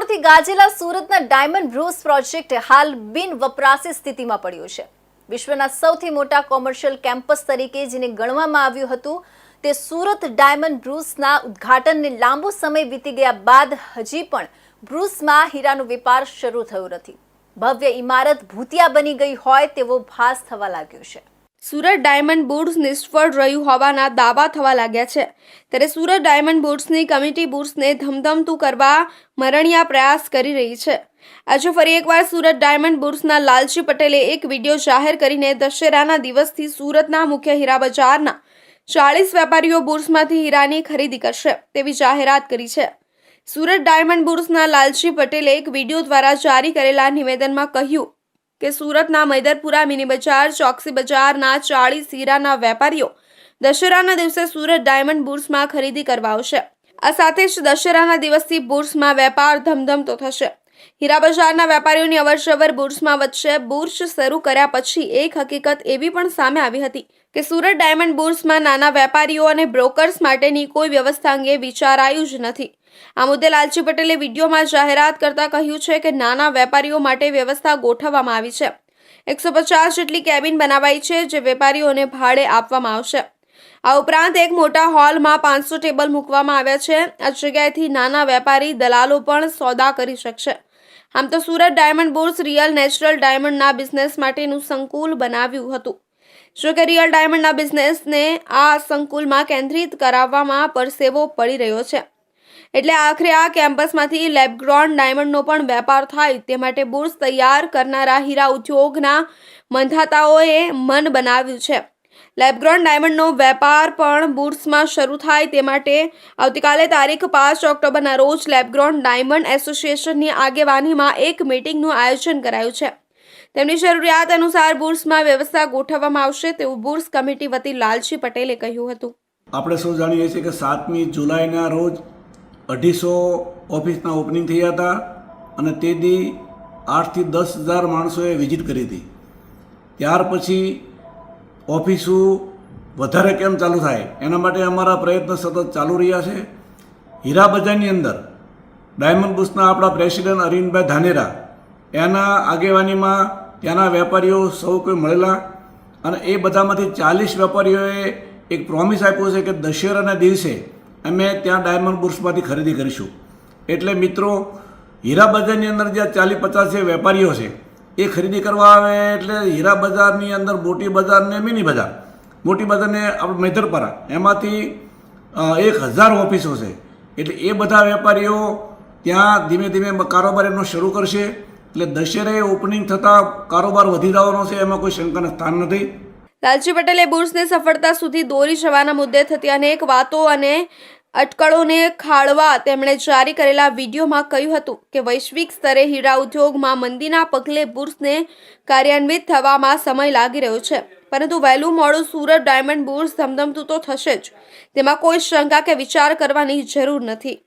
ભંડોળથી ગાજેલા સુરતના diamond Bruce project હાલ બિન વપરાશી સ્થિતિમાં પડ્યો છે. વિશ્વના સૌથી મોટા કોમર્શિયલ કેમ્પસ તરીકે જેને ગણવામાં આવ્યું હતું, તે સુરત ડાયમંડ બ્રુસના ઉદ્ઘાટનને લાંબો સમય વીતી ગયા બાદ હજી પણ બ્રુસમાં હીરાનો વેપાર શરૂ થયો નથી. ભવ્ય ઇમારત ભૂતિયા બની ગઈ હોય તેવો ભાસ થવા લાગ્યો છે. સુરત ડાયમંડ બુડ્સ નિષ્ફળ રહ્યું હોવાના દાવા થવા લાગ્યા છે. ત્યારે સુરત ડાયમંડ બુડ્સની કમિટી બુડ્સને ધમધમતું કરવા મરણિયા પ્રયાસ કરી રહી છે. આજે ફરી એકવાર સુરત ડાયમંડ બુડ્સના લાલજી પટેલે એક વીડિયો જાહેર કરીને દશેરાના દિવસથી સુરતના મુખ્ય હીરા બજારના ચાળીસ વેપારીઓ બુડ્સમાંથી હીરાની ખરીદી કરશે તેવી જાહેરાત કરી છે. સુરત ડાયમંડ બુડ્સના લાલજી પટેલે એક વીડિયો દ્વારા જારી કરેલા નિવેદનમાં કહ્યું કે સુરતના મૈદરપુરા મિની બજાર, ચોકસી બજારના ચાળીસ હીરાના વેપારીઓ દશેરાના દિવસે સુરત ડાયમંડ બુર્સમાં ખરીદી કરવા આવશે. આ સાથે જ દશેરાના દિવસથી બુર્સમાં વેપાર ધમધમતો થશે. હીરા બજારના વેપારીઓની અવરજવર બુર્સમાં વધશે. બુર્સ શરૂ કર્યા પછી એક હકીકત એવી પણ સામે આવી હતી કે સુરત ડાયમંડ બુર્સમાં નાના વેપારીઓ અને બ્રોકર્સ માટેની કોઈ વ્યવસ્થા અંગે વિચારાયું જ નથી. આ મુદ્દે લાલજી પટેલે વિડીયોમાં જાહેરાત કરતા કહ્યું છે કે નાના વેપારીઓ માટે વ્યવસ્થા ગોઠવવામાં આવી છે. એકસો પચાસ જેટલી કેબિન બનાવાઈ છે જે વેપારીઓને ભાડે આપવામાં આવશે. આ ઉપરાંત એક મોટા હોલમાં પાંચસો ટેબલ મૂકવામાં આવ્યા છે. આ જગ્યાએથી નાના વેપારી દલાલો પણ સોદા કરી શકશે. આમ તો Surat diamond bourse real natural ડાયમંડના business માટેનું સંકુલ બનાવ્યું હતું. જો કે રિયલ ડાયમંડના બિઝનેસને આ સંકુલમાં કેન્દ્રિત કરાવવામાં પરસેવો પડી રહ્યો છે. એટલે આખરે આ કેમ્પસમાંથી લેબગ્રોન ડાયમંડનો પણ વેપાર થાય તે માટે બુર્સ તૈયાર કરનારા હીરા ઉદ્યોગના મંધાતાઓએ મન બનાવ્યું છે. લેબગ્રોન ડાયમંડનો વેપાર પણ બુર્સમાં શરૂ થાય તે માટે આવતીકાલે તારીખ પાંચ ઓક્ટોબરના રોજ લેબગ્રોન ડાયમંડ એસોસિએશનની આગેવાનીમાં એક મિટિંગનું આયોજન કરાયું છે. તેમની જરૂરિયાત અનુસાર બુર્સમાં વ્યવસ્થા ગોઠવવામાં આવશે તેવું બુર્સ કમિટી વતી લાલજી પટેલે કહ્યું હતું. આપણે સૌ જાણીએ છીએ કે સાતમી જુલાઈના રોજ અઢીસો ઓફિસના ઓપનિંગ થયા હતા અને તે દી આઠથી દસ હજાર માણસોએ વિઝિટ કરી હતી. ત્યાર પછી ઓફિસો વધારે કેમ ચાલુ થાય? એના માટે અમારા પ્રયત્ન સતત ચાલુ રહ્યા છે. હીરા બજારની અંદર, ડાયમંડ બુસના આપણા પ્રેસિડેન્ટ અરવિંદભાઈ ધાનેરા, એના આગેવાનીમાં ત્યાંના વેપારીઓ સૌ કોઈ મળેલા અને એ બધામાંથી ચાલીસ વેપારીઓએ એક પ્રોમિસ આપ્યો છે કે દશેરાના દિવસે અમે ત્યાં ડાયમંડ બુર્સમાંથી ખરીદી કરીશું. એટલે મિત્રો, હીરા બજારની અંદર જે ચાલીસ પચાસ જે વેપારીઓ છે એ ખરીદી કરવા આવે એટલે હીરા બજારની અંદર મોટી બજાર ને મિની બજાર. મોટી બજારને આપણે મેધરપરા. એમાંથી એક હજાર ઓફિસો છે. એટલે એ બધા વેપારીઓ ત્યાં ધીમે ધીમે કારોબાર એમનો શરૂ કરશે. એટલે દશેરે ઓપનિંગ થતાં કારોબાર વધી જવાનો છે, એમાં કોઈ શંકાને સ્થાન નથી. લાલજી પટેલે બુર્સને સફળતા સુધી દોરી જવાના મુદ્દે થતી અનેક વાતો અને અટકળોને ખાળવા તેમણે જારી કરેલા વિડીયોમાં કહ્યું હતું કે વૈશ્વિક સ્તરે હીરા ઉદ્યોગમાં મંદીના પગલે બુર્સને કાર્યાન્વિત થવામાં સમય લાગી રહ્યો છે. પરંતુ વહેલું મોડું સુરત ડાયમંડ બુર્સ ધમધમતું તો થશે જ. તેમાં કોઈ શંકા કે વિચાર કરવાની જરૂર નથી.